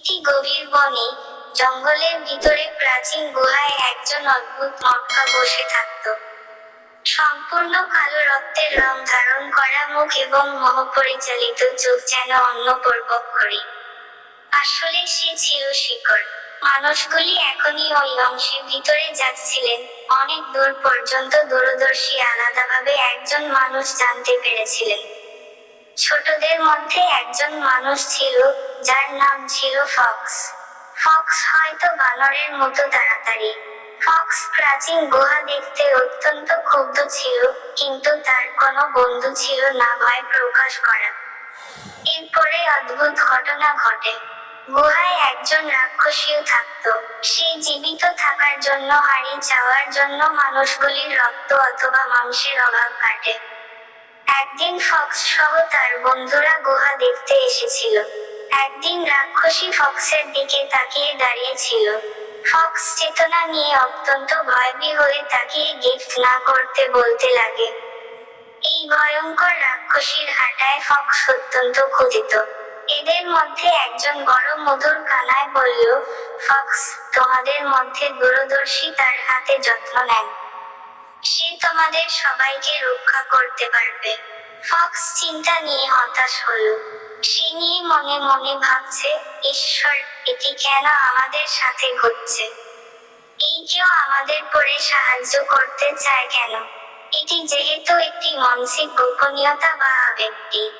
একটি গভীর বনে, জঙ্গলের ভিতরে প্রাচীন গুহায় একজন অদ্ভুত মটকা বসে থাকত। সম্পূর্ণ কালো রক্তের রং ধারণ করা মুখ এবং মোহপরিচালিত চোখ যেন অন্য পর্বক্ষরী আসলে সে ছিল শিকড়। মানুষগুলি এখনই ওই অংশের ভিতরে যাচ্ছিলেন। অনেক দূর পর্যন্ত দূরদর্শী আলাদাভাবে একজন মানুষ জানতে পেরেছিলেন। ছোটদের মধ্যে একজন মানুষ ছিল, যার নাম ছিল ফক্স। ফক্স হয়তো বানরের মতো তাড়াতাড়ি। ফক্স প্রাচীন গুহা দেখতে অত্যন্ত ক্ষুব্ধ ছিল, কিন্তু তার কোনো বন্ধু ছিল না ভয় প্রকাশ করা। এরপরে অদ্ভুত ঘটনা ঘটে। গুহায় একজন রাক্ষসীও থাকত। সে জীবিত থাকার জন্য, হারিয়ে যাওয়ার জন্য মানুষগুলির রক্ত অথবা মাংসের অভাব কাটে। একদিন ফক্স সহ তার বন্ধুরা গুহা দেখতে এসেছিল। একদিন রাক্ষসী ফক্সের দিকে তাকিয়ে দাঁড়িয়েছিল। ফক্স চেতনা নিয়ে অত্যন্ত ভয়বী হয়ে তাকিয়ে গিফট না করতে বলতে লাগে। এই ভয়ঙ্কর রাক্ষসীর হাঁটায় ফক্স অত্যন্ত ক্ষুদিত এদের মধ্যে একজন বড় মধুর কানায় বলল, ফক্স, তোমাদের মধ্যে দূরদর্শী তার হাতে যত্ন নেন। সে তোমাদের সবাইকে রক্ষা করতে পারবে। ফক্স চিন্তা নিয়ে হতাশ হলো। সে নিয়ে মনে মনে ভাবছে, ঈশ্বর, এটি কেন আমাদের সাথে ঘটছে? এই কেউ আমাদের পরে সাহায্য করতে চায় কেন? এটি যেহেতু একটি মানসিক গোপনীয়তা বা আবেগটি।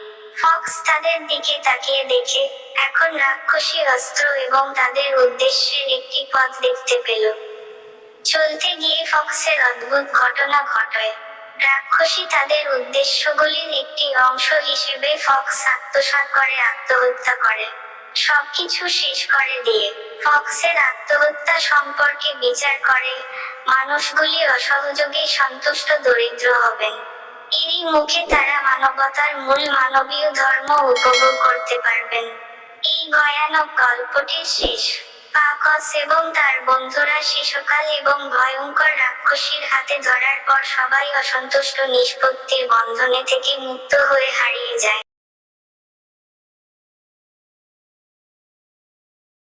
ফক্স তাদের দিকে তাকিয়ে দেখে, এখন রাক্ষসী অস্ত্র এবং তাদের উদ্দেশ্যের একটি পথ দেখতে পেল। চলতে গিয়ে ফক্সের অদ্ভুত ঘটনা ঘটায় রাক্ষসী তাদের উদ্দেশ্যগুলির একটি অংশ হিসেবে ফক্স আত্মসাৎ করে, আত্মহত্যা করে। সবকিছু শেষ করে দিয়ে ফক্সের আত্মহত্যা সম্পর্কে বিচার করে। মানুষগুলি অসহযোগে সন্তুষ্ট দরিদ্র হবেন। এরই মুখে তারা মানবতার মূল মানবীয় ধর্ম উপভোগ করতে পারবেন। এই ভয়ানক গল্পটির শেষ পাকস এবং তার বন্ধুরা শিশুকাল এবং ভয়ঙ্কর রাক্ষসীর হাতে ধরার পর সবাই অসন্তুষ্ট, নিষ্পত্তির বন্ধনে থেকে মুক্ত হয়ে হারিয়ে যায়।